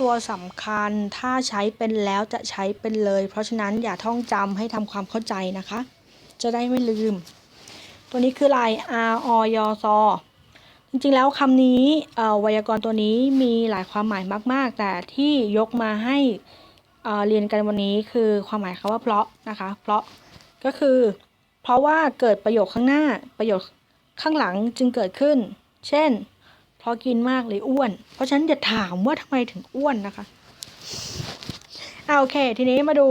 ตัวสำคัญ ถ้าใช้เป็นแล้วจะใช้เป็นเลย เพราะฉะนั้นอย่าท่องจำให้ทำความเข้าใจนะคะ จะได้ไม่ลืม ตัวนี้คือลาย R O Y S O จริงๆแล้วคำนี้ไวยากรณ์ตัวนี้มีหลายความหมายมาก ๆ แต่ที่ยกมาให้เเรียนกันวันนี้คือความหมายคำว่าเพราะนะคะ เพราะก็คือ เพราะว่าเกิดประโยคข้างหน้าประโยคข้างหลังจึงเกิดขึ้น เช่น เพราะกินมากเลยอ้วน เพราะฉะนั้นอย่าถามว่าทำไมถึงอ้วนนะคะเอาโอเค ทีนี้มาดู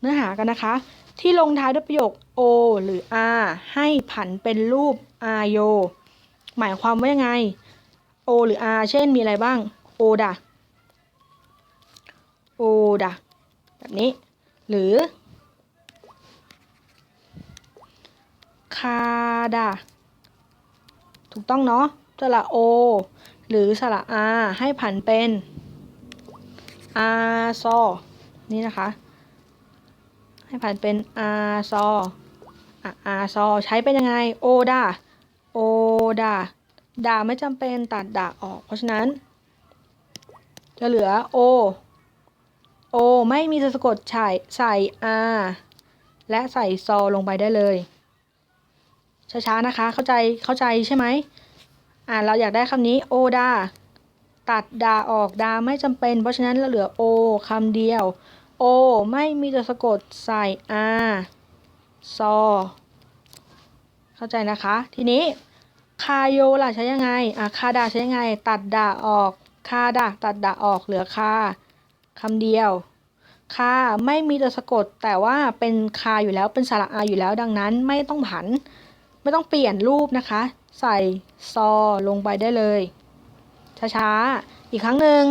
เนื้อหากันนะคะ ที่ลงท้ายด้วยประโยค o หรือ r ให้ผันเป็นรูป r โยหมายความว่ายังไง o หรือ r เช่นมีอะไรบ้าง o ดะ o ดะแบบนี้ หรือคาดา ถูกต้องเนาะสระโอ หรือสระอาให้ผันเป็นอาซอนี่นะคะ ให้ผันเป็นอาซออะอาซอใช้เป็นยังไงโอดาโอดาดาไม่จำเป็นตัดดาออก เพราะฉะนั้น จะเหลือโอโอไม่มีสะกดใส่ใส่อาและใส่ซอลงไปได้เลย ช้าๆนะคะ เข้าใจเข้าใจใช่ไหมอ่าเราอยากได้คำนี้โอดาตัดดาออกดาไม่จำเป็น เพราะฉะนั้นเราเหลือโอคำเดียวโอไม่มีตัวสะกดใส่อาซอเข้าใจนะคะ ทีนี้คาโยล่ะใช้ยังไงอะคาดาใช้ยังไง ตัดดาออกคาดาตัดดาออกเหลือคาคำเดียวคาไม่มีตัวสะกดแต่ว่าเป็นคาอยู่แล้วเป็นสระอาอยู่แล้วดังนั้นไม่ต้องผัน ไม่ต้องเปลี่ยนรูปนะคะ ใส่ซอลงไปได้เลย ช้าๆ อีกครั้งหนึ่ง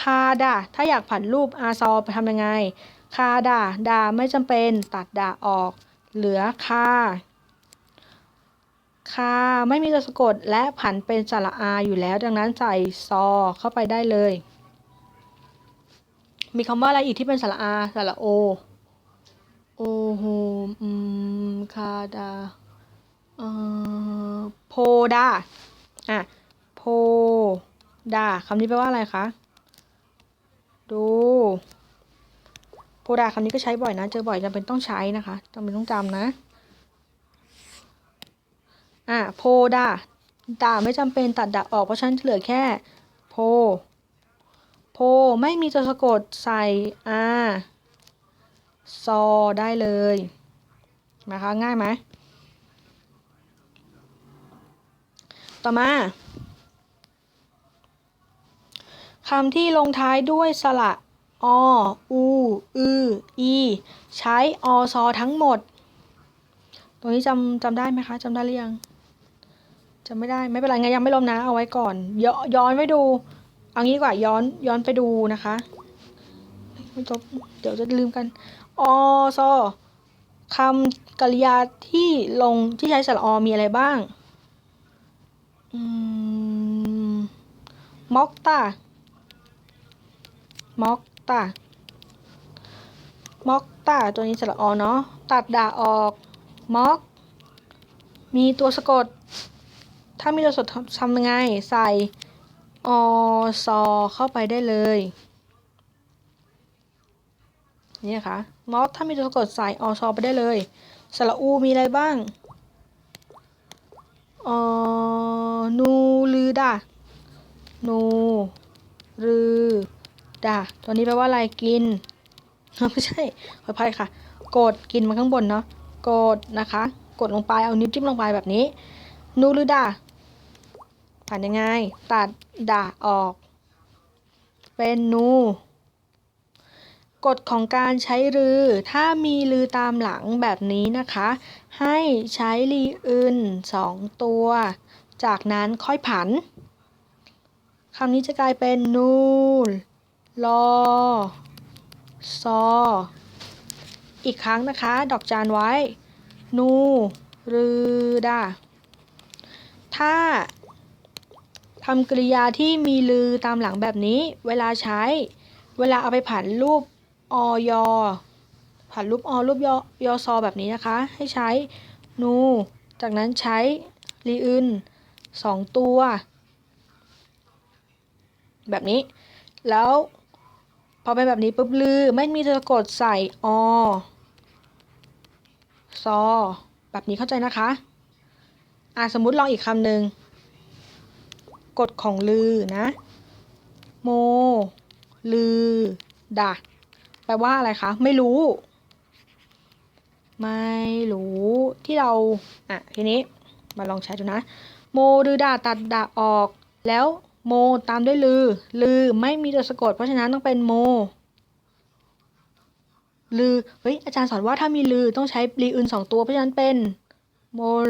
คาดาถ้าอยากผันรูปอาซอไปทำยังไง คาดาดาไม่จำเป็นตัดดาออก เหลือคาคาไม่มีตัวสะกดและผันเป็นสระอาอยู่แล้ว ดังนั้นใส่ซอเข้าไปได้เลย มีคำว่าอะไรอีกที่เป็นสระอาสระโอ โอโฮอืมคาดา ดาอะโพดาคำนี้แปลว่าอะไรคะดูโพดาคำนี้ก็ใช้บ่อยนะ เจอบ่อยจำเป็นต้องใช้นะคะจำเป็นต้องจำนะ อะโพดาดาไม่จำเป็นตัดดาออกเพราะฉันเหลือแค่โพ โพไม่มีตัวสะกดใส่อาซอได้เลยนะคะง่ายไหม ต่อมาคำที่ลงท้ายด้วยสระอ อู อือ อี ใช้อซอทั้งหมด ตรงนี้จำจำได้ไหมคะจำได้หรือยังจำไม่ได้ไม่เป็นไรไงยังไม่ลมนะ เอาไว้ก่อนย้อนย้อนไปดู เอางี้ดีกว่าย้อนย้อนไปดูนะคะไม่จบเดี๋ยวจะลืมกันอซอคำกริยาที่ลงที่ใช้สระอมีอะไรบ้าง อืมม็อกตาม็อกตาม็อกตาตัวนี้สระอเนาะ ตัดดาออกม็อก มีตัวสะกด ถ้ามีตัวสะกดทำยังไง ใส่อซอเข้าไปได้เลย นี่นะคะม็อกถ้ามีตัวสะกดใส่อซอไปได้เลย สระอูมีอะไรบ้าง ออนูลือดานูรือดาตัวนี้แปลว่าอะไรกินไม่ใช่ขออภัยค่ะ กดกินมาข้างบนเนาะกดนะคะ กดลงไปเอานิ้วจิ้มลงไปแบบนี้ นูรือดาผ่านยังไง ตัดดาออก เป็นนู กฎของการใช้ลือ ถ้ามีลือตามหลังแบบนี้นะคะ ให้ใช้รีอื่นสองตัว จากนั้นค่อยผันคำนี้จะกลายเป็นนูลอซอ อีกครั้งนะคะ ดอกจานไว้ นูรือดาถ้าทำกริยาที่มีลือตามหลังแบบนี้ เวลาใช้ เวลาเอาไปผันรูป ออยผันรูปอรูปยอยอซอแบบนี้นะคะ ให้ใช้นู จากนั้นใช้รีอึนสองตัว แบบนี้ แล้วพอเป็นแบบนี้ปุ๊บลือ ไม่มีตัวสะกดใส่อซอ แบบนี้เข้าใจนะคะ อะสมมุติลองอีกคำหนึ่งกฎของลือนะ โม ลือดะ แปลว่าอะไรคะ ไม่รู้ ไม่รู้ที่เรา อะ ทีนี้ มาลองใช้ดูนะ โมลือดาตัดดาออก แล้วโมตามด้วยลือ ลือไม่มีตัวสะกด เพราะฉะนั้นต้องเป็นโม ลือ เฮ้ย อาจารย์สอนว่าถ้ามีลือต้องใช้รีอื่นสองตัว เพราะฉะนั้นเป็นโมล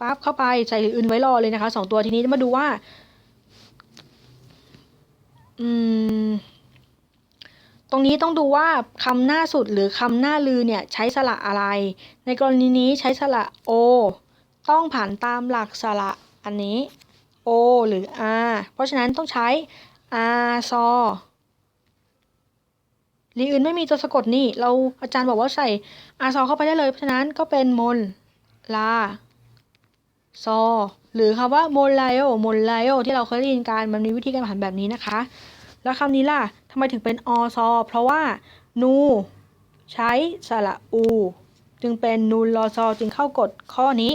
ปั๊บเข้าไปใส่รีอื่นไว้รอเลยนะคะสองตัวทีนี้จะมาดูว่า อืม ตรงนี้ต้องดูว่าคำหน้าสุดหรือคำหน้าลือเนี่ยใช้สระอะไร ในกรณีนี้ใช้สระโอต้องผ่านตามหลักสระอันนี้ o หรือ r เพราะฉะนั้นต้องใช้ r ซอรีอื่นไม่มีตัวสะกดนี่ เราอาจารย์บอกว่าใส่ r ซอเข้าไปได้เลย เพราะฉะนั้นก็เป็นมลลาซอหรือคำว่าโมลไลโอโมลไลโอที่เราเคยได้ยินกันมันมีวิธีการผ่านแบบนี้นะคะ แล้วคำนี้ล่ะทำไมถึงเป็นอซอเพราะว่า นู ใช้สระอู จึงเป็นนูลอซอจึงเข้ากฎข้อนี้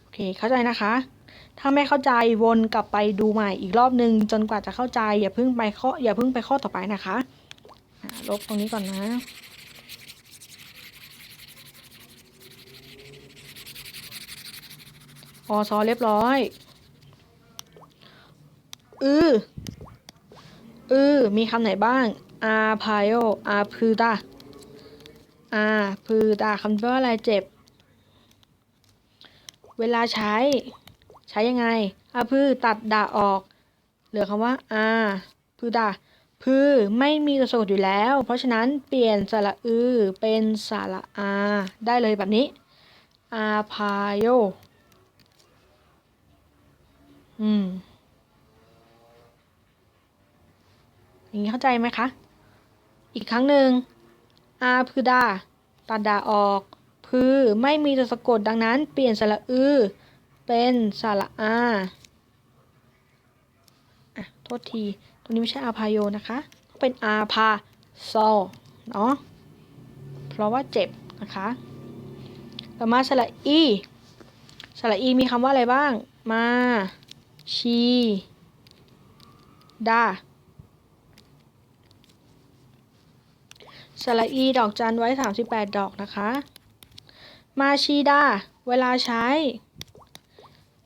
โอเค เข้าใจนะคะ ถ้าไม่เข้าใจวนกลับไปดูใหม่อีกรอบนึง จนกว่าจะเข้าใจ อย่าเพิ่งไปข้ออย่าเพิ่งไปข้อต่อไปนะคะลบตรงนี้ก่อนนะอซอเรียบร้อย อือ อือมีคำไหนบ้าง อาพายโออาพือตาอาพือตาคำว่าอะไรเจ็บ เวลาใช้ ใช้ยังไง อาพือตัดดาออก เหลือคำว่า อาพือดาพือไม่มีตัวสะกดอยู่แล้ว เพราะฉะนั้นเปลี่ยนสระอือเป็นสระอา ได้เลยแบบนี้ อาพายโออืม อย่างนี้เข้าใจไหมคะ อีกครั้งหนึ่งอาพือดาตัดดาออก พือไม่มีตัวสะกดดังนั้น เปลี่ยนสระอือ เป็นสระอาอะโทษทีตรงนี้ไม่ใช่อาพาโยนะคะ เป็นอาพาโซอเนาะ เพราะว่าเจ็บนะคะต่อมาสระอี สระอีมีคำว่าอะไรบ้าง มา ชี ดา สระอีดอกจันไว้ 38 ดอกนะคะ มาชีดา เวลาใช้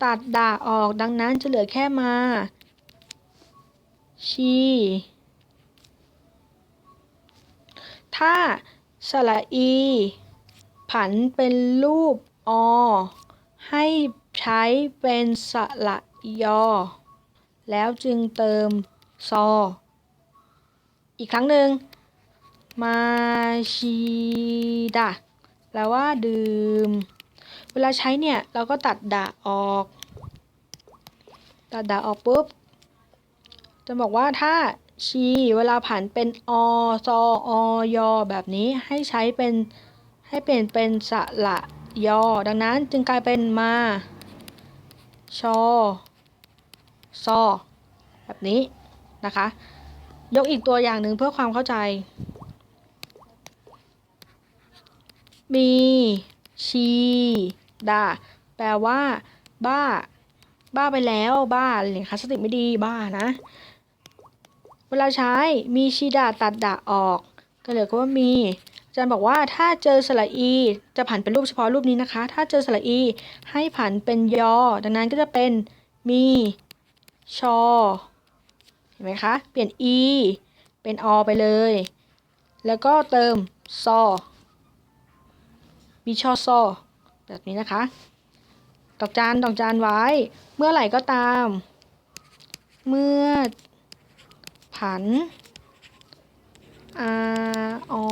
ตัดดาออกดังนั้นจะเหลือแค่มา ชี ถ้าสระอี ผันเป็นรูปอ ให้ใช้เป็นสระยอ แล้วจึงเติมซอ อีกครั้งหนึ่ง มาชีดาแปลว่าดื่ม เวลาใช้เนี่ยเราก็ตัดดาออก ตัดดาออกปุ๊บ จะบอกว่าถ้าชีเวลาผันเป็นอซออยอแบบนี้ให้ใช้เป็นให้เปลี่ยนเป็นสระยอ ดังนั้นจึงกลายเป็นมา ชอ ซอ แบบนี้นะคะ ยกอีกตัวอย่างหนึ่งเพื่อความเข้าใจ มีชีดาแปลว่า บ้า บ้าไปแล้วบ้าอะไรเนี่ยคะสติไม่ดีบ้านะ เวลาใช้มีชีดาตัดดาออก ก็เหลือก็ว่ามีอาจารย์บอกว่าถ้าเจอสระอี จะผันเป็นรูปเฉพาะรูปนี้นะคะ ถ้าเจอสระอี ให้ผันเป็นยอ ดังนั้นก็จะเป็นมีชอเห็นไหมคะ เปลี่ยน e เป็นอไปเลย แล้วก็เติมซอ มีชอซอแบบนี้นะคะ ดอกจานดอกจานไว้ เมื่อไหร่ก็ตาม เมื่อ ผันอาออ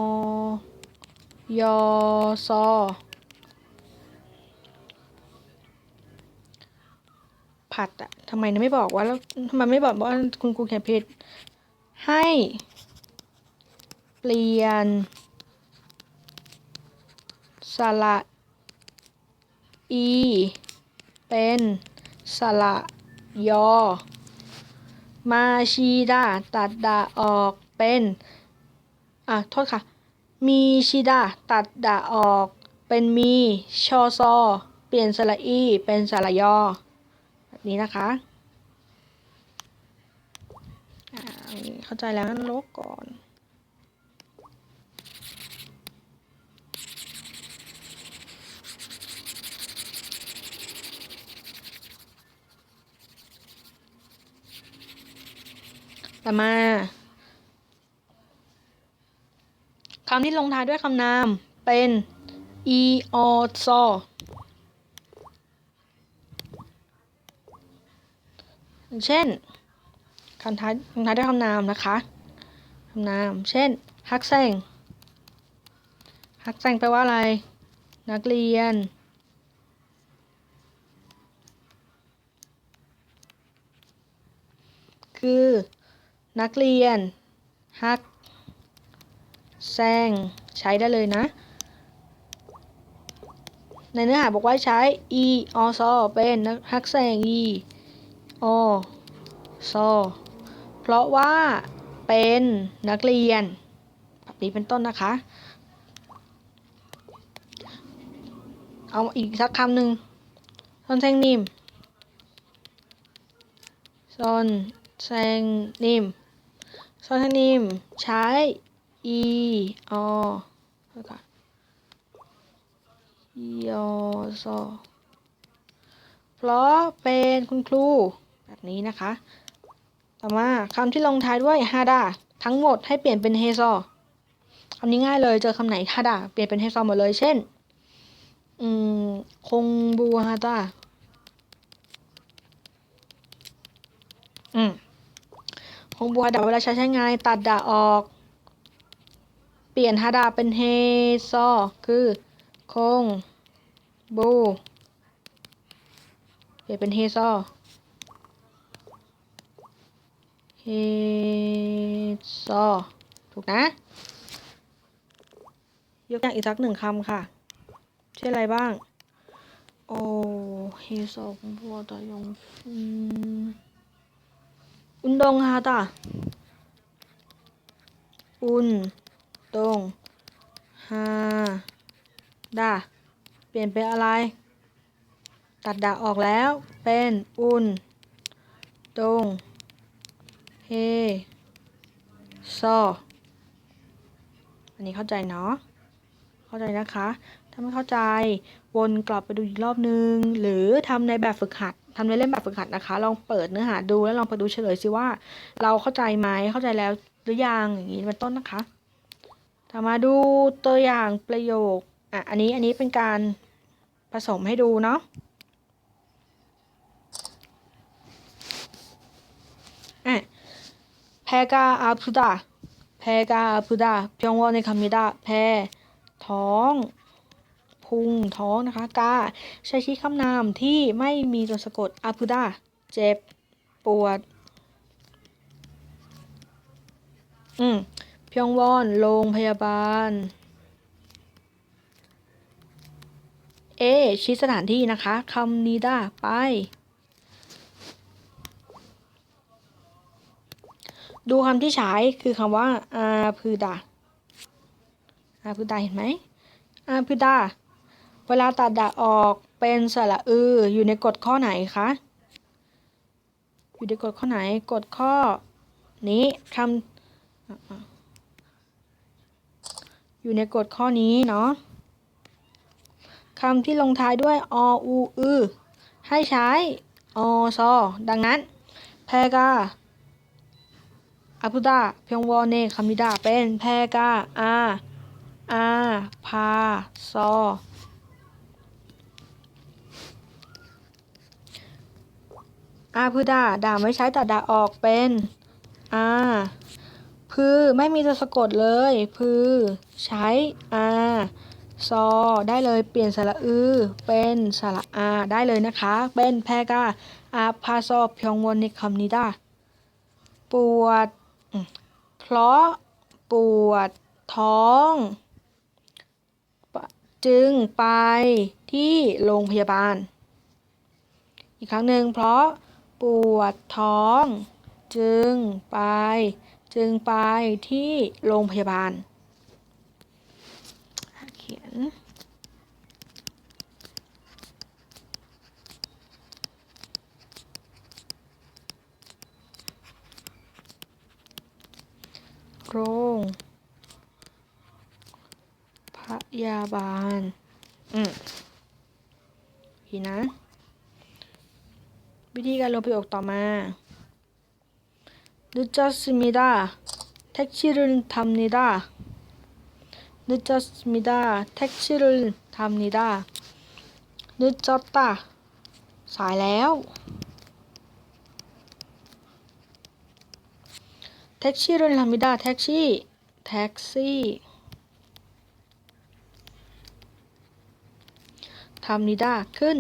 ยอซอผัดอะทำไมไม่บอกว่าแล้วทำไมไม่บอกว่าคุณครูเขียนผิดให้ เปลี่ยน สระ อี เป็นสระยอ มาชีดาตัดดาออกเป็น อะ โทษค่ะ มีชิดาตัดดาออก เป็นมีชอซอ เปลี่ยนสระอี เป็นสระยอ แบบนี้นะคะอ่าเข้าใจแล้วงั้นลบก่อน ต่อมาคำที่ลงท้ายด้วยคำนามเป็น e o s o อย่างเช่นคำท้ายลงท้ายด้วยคำนามนะคะคำนาม เช่น ฮักแซงฮักแซงแปลว่าอะไร นักเรียน คือ นักเรียน ฮัก แซง ใช้ได้เลยนะ ในเนื้อหาบอกว่าใช้ e o s o เป็นนักฮักแซง e o s o เพราะว่าเป็นนักเรียนแบบนี้เป็นต้นนะคะ เอาอีกสักคำหนึ่งซอนแซงนิมซอนแซงนิม ซอนแซงนิมใช้ e o แล้วก็ e o s o เพราะเป็นคุณครู แบบนี้นะคะ ต่อมาคำที่ลงท้ายด้วยฮาดาทั้งหมดให้เปลี่ยนเป็นเฮซอคำนี้ง่ายเลย เจอคำไหนฮาดาเปลี่ยนเป็นเฮซอหมดเลย เช่น อืม คงบูฮาดาอืม คงบูฮาดาเวลาใช้ใช้ไงานตัดดาออก เปลี่ยนฮาดาเป็นเฮซอคือคงบูเปลี่ยนเป็นเฮซอเฮซอถูกนะ ยกอย่างอีกสักหนึ่งคำค่ะเช่นอะไรบ้างโอ้เฮซอของพวตายงอืม อุนดงฮาตาอุนดงฮาดาเปลี่ยนเป็นอะไร ตัดดาออกแล้ว เป็นอุนดงเฮซออันนี้เข้าใจเนาะ เข้าใจนะคะ ถ้าไม่เข้าใจ วนกลับไปดูอีกรอบนึง หรือทำในแบบฝึกหัด ทำในเล่มแบบฝึกหัดนะคะ ลองเปิดเนื้อหาดูแล้วลองไปดูเฉลยซิว่า เราเข้าใจไหมเข้าใจแล้วหรือยังอย่างนี้เป็นต้นนะคะต่อมาดูตัวอย่างประโยคอะอันนี้อันนี้เป็นการผสมให้ดูเนาะอะแพกาอาพุดาแพกาอาพุดาเพียงวอนในคำมิดาแพท้อง พุงท้องนะคะ กา ใช้ชี้คำนามที่ไม่มีตัวสะกดอาพุดาเจ็บ ปวด อืมพยองวอน โรงพยาบาล เอ ชี้สถานที่นะคะคำนีด้าไป ดูคำที่ใช้คือคำว่าอาพืดาอาพืดาเห็นไหมอาพืดา เวลาตัดดาออกเป็นสระอืออยู่ในกฎข้อไหนคะ อยู่ในกฎข้อไหน กฎข้อ นี้คำอะอะอยู่ในกฎข้อนี้เนาะคำที่ลงท้ายด้วยออูอือให้ใช้อซอดังนั้น แพกาอาพุดาเพียงวอเนคามิดาเป็นแพกาอาอาพาซอ อาพุดาด่าไม่ใช้ตัดดาออกเป็นอาพือไม่มีตัวสะกดเลย พือ ใช้อาซอได้เลยเปลี่ยนสระอือ เป็นสระอาได้เลยนะคะ เป็นแพกาอาพาซอเพียงวนในคำนี้ไดาปวด เพราะปวดท้อง จึงไปที่โรงพยาบาล อีกครั้งหนึ่งเพราะ ปวดท้อง จึงไป จึงไปที่โรงพยาบาล เขียนโรงพยาบาล อืมอีกนะ วิธีการลงประโยคต่อมา 늦었습니다. 택시를 탑니다. 늦었습니다. 택시를 탑니다. 늦었다. สายแล้ว 택시를 탑니다. 택시. 택시. 탑니다. ขึ้น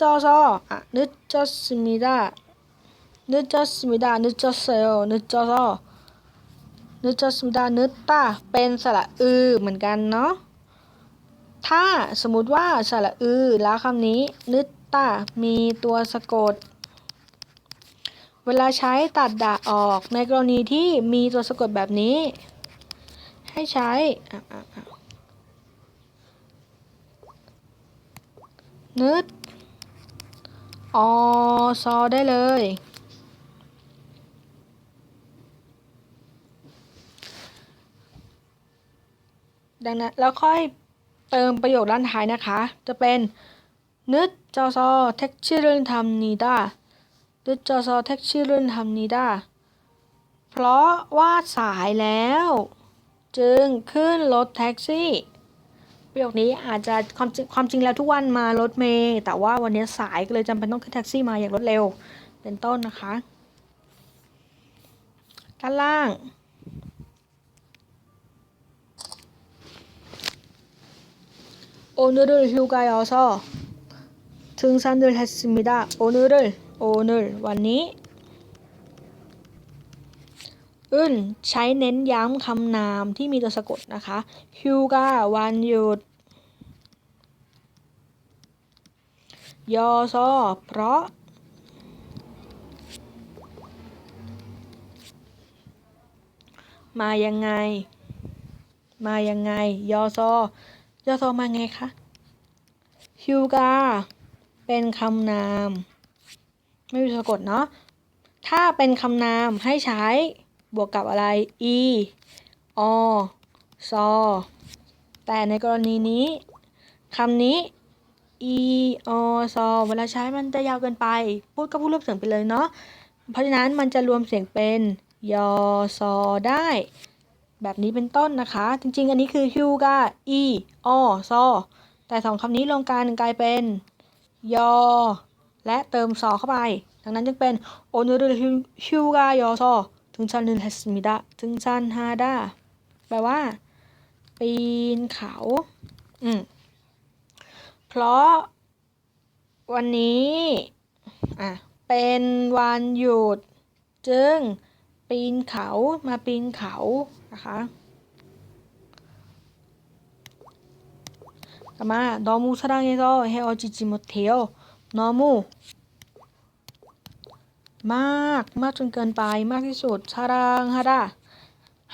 จอซออะนึกจอสมิดานึกจอสมิดานึกจอเซลนึกจอซอนึกจอสมิดานึกตาเป็นสระอือเหมือนกันเนาะถ้าสมมุติว่าสระอือแล้วคำนี้นึกตามีตัวสะกด เวลาใช้ตัดดาออกในกรณีที่มีตัวสะกดแบบนี้ ให้ใช้นึด อซอได้เลย ดังนั้นแล้วค่อยเติมประโยคด้านท้ายนะคะ จะเป็นนึดจอซอแท็กซี่เรื่องทำนีดานึดจอซอแท็กซี่เรื่องทำนีดาเพราะว่าสายแล้ว จึงขึ้นรถแท็กซี่ ประโยคนี้อาจจะความจริงความจริงแล้วทุกวันมารถเมล์แต่ว่าวันนี้สายก็เลยจำเป็นต้องขึ้นแท็กซี่มาอย่างรวดเร็ว เป็นต้นนะคะด้านล่าง 오늘을 휴가여서 등산을 했습니다. 오늘을 오늘 วันนี้ อึ้นใช้เน้นย้ำคำนามที่มีตัวสะกดนะคะฮิวกาวันหยุด ยอซอเพราะ มายังไง มายังไง ยอซอยอซอมาไงคะฮิวกาเป็นคำนาม ไม่มีสะกดเนาะถ้าเป็นคำนามให้ใช้ บวกกับอะไร e o s อแต่ในกรณีนี้คำนี้ e o s อเวลาใช้มันจะยาวเกินไป พูดก็พูดรูปเสียงไปเลยเนาะ เพราะฉะนั้นมันจะรวมเสียงเป็นยอซอได้ แบบนี้เป็นต้นนะคะ จริง ๆ อันนี้คือฮิวกาบ e อซอแต่สองคำนี้รวมกันกลายเป็นยอ และเติมซอเข้าไป ดังนั้นจึงเป็นโอนูรุฮิวกายอซ등산을 했습니다. 등산하다 แปลว่า ปีนเขา อืม เพราะวันนี้ อ่ะ เป็นวันหยุด จึง ปีนเขา มาปีนเขา นะคะ ต่อมา 너무 사랑해서 헤어지지 못해요. 너무 มากมากจนเกินไปมากที่สุดซารังฮาดา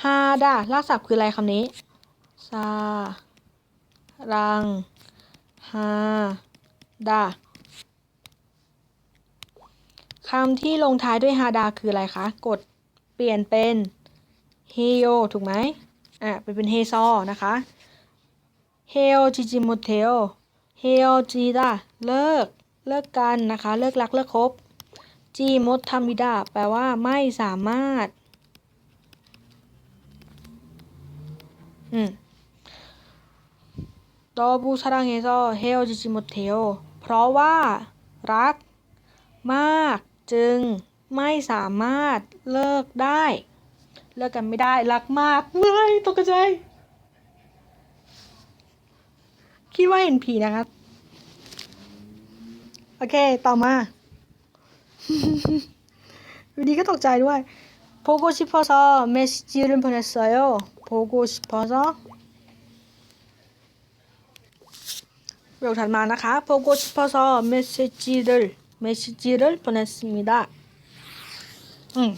ฮาดารากศัพท์คืออะไรคำนี้ซารังฮาดาคำที่ลงท้ายด้วยฮาดาคืออะไรคะ กดเปลี่ยนเป็นเฮโยถูกไหมอะไปเป็นเฮซอนะคะเฮโอจิจิโมเทโอเฮโอจิดาเลิก เลิกกันนะคะ เลิกรัก เลิกคบ จีมดทามิดาแปลว่าไม่สามารถ อืมตอบูซารังเฮโซเฮโอจิจิมดเทโอเพราะว่า รัก มาก จึงไม่สามารถเลิกได้ เลิกกันไม่ได้รักมากไม่ตกใจคิดว่าเห็นผีนะครับ โอเค ต่อมา อยู่ดีก็ตกใจด้วย 보고 싶어서 메시지를 보냈어요. 보고 싶어서 ประโยคถัดมานะคะ 보고 싶어서 메시지를 메시지를 보냈습니다. อืม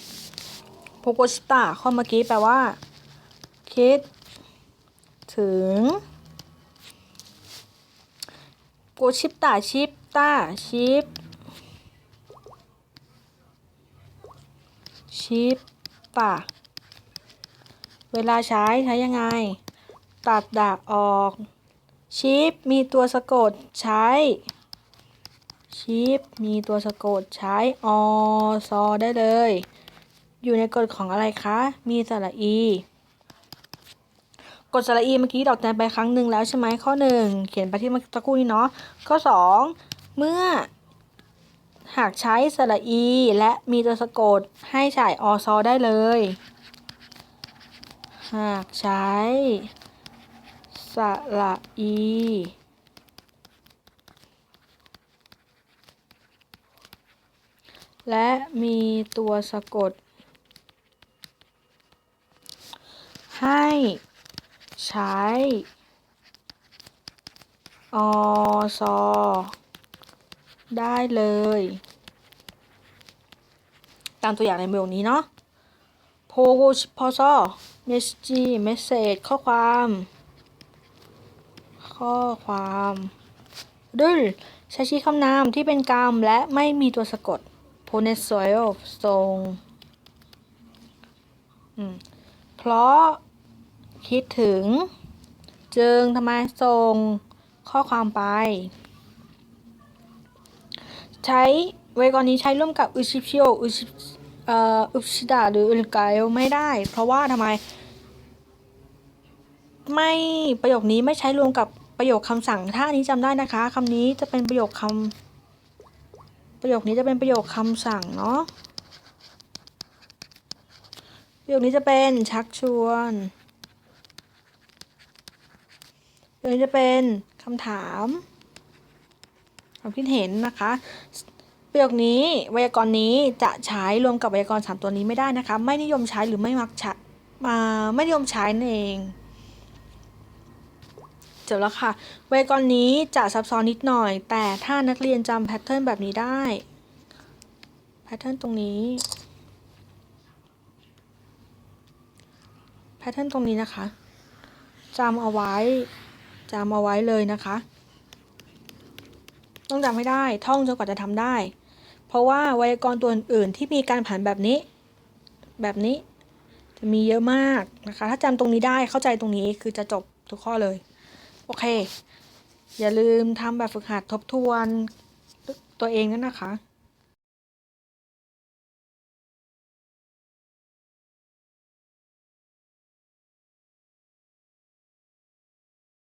보고 싶다 ข้อเมื่อกี้แปลว่า คิด ถึง โกชิปตาชิปตาชิป ชิปตาเวลาใช้ใช้ยังไง ตัดดากออก ชิปมีตัวสะกดใช้ ชิปมีตัวสะกดใช้อซอได้เลย อยู่ในกฎของอะไรคะ มีสระอีกดสระอีเมื่อกี้ดอกจันไปครั้งหนึ่งแล้วใช่ไหมข้อหนึ่งเขียนไปที่เมื่อสักครู่นี้เนาะข้อสองเมื่อ หากใช้สระอี และมีตัวสะกดให้ใส่อซอได้เลย หากใช้สระอี และมีตัวสะกด ให้ใช้อซอได้เลย ตามตัวอย่างในเมืองนี้เนาะโพสพอซอเมสจีเมสเซจข้อความ ข้อความดุลใช้ชี้คำนามที่เป็นกรรมและไม่มีตัวสะกด p o n e s o i l ทรงเพราะคิดถึง จึงทำไมทรงข้อความไป ใช้ ไว้ก่อนนี้ใช้ร่วมกับอุชิพิโออุชิเอ่ออุชิดะหรืออุลกายไม่ได้ เพราะว่าทำไม ไม่ประโยคนี้ไม่ใช้รวมกับประโยคคำสั่งถ้าอันนี้จำได้นะคะคำนี้จะเป็นประโยคคำประโยคนี้จะเป็นประโยคคำสั่งเนาะประโยคนี้จะเป็นชักชวนประโยคนี้จะเป็นคำถามความคิดเห็นนะคะ ประโยคนี้ ไวยากรณ์นี้จะใช้รวมกับไวยากรณ์สามตัวนี้ไม่ได้นะคะ ไม่นิยมใช้หรือไม่มักใช้มาไม่นิยมใช้นั่นเองจบแล้วค่ะ ไวยากรณ์นี้จะซับซ้อนนิดหน่อย แต่ถ้านักเรียนจำแพทเทิร์นแบบนี้ได้ แพทเทิร์นตรงนี้ แพทเทิร์นตรงนี้นะคะจำเอาไว้จำเอาไว้เลยนะคะ ต้องจำให้ได้ ท่องจนกว่าจะทำได้ เพราะว่าไวยากรณ์ตัวอื่นที่มีการผันแบบนี้ แบบนี้ จะมีเยอะมากนะคะ ถ้าจำตรงนี้ได้เข้าใจตรงนี้คือจะจบทุกข้อเลย โอเค อย่าลืมทำแบบฝึกหัดทบทวนตัวเองนั่นนะคะ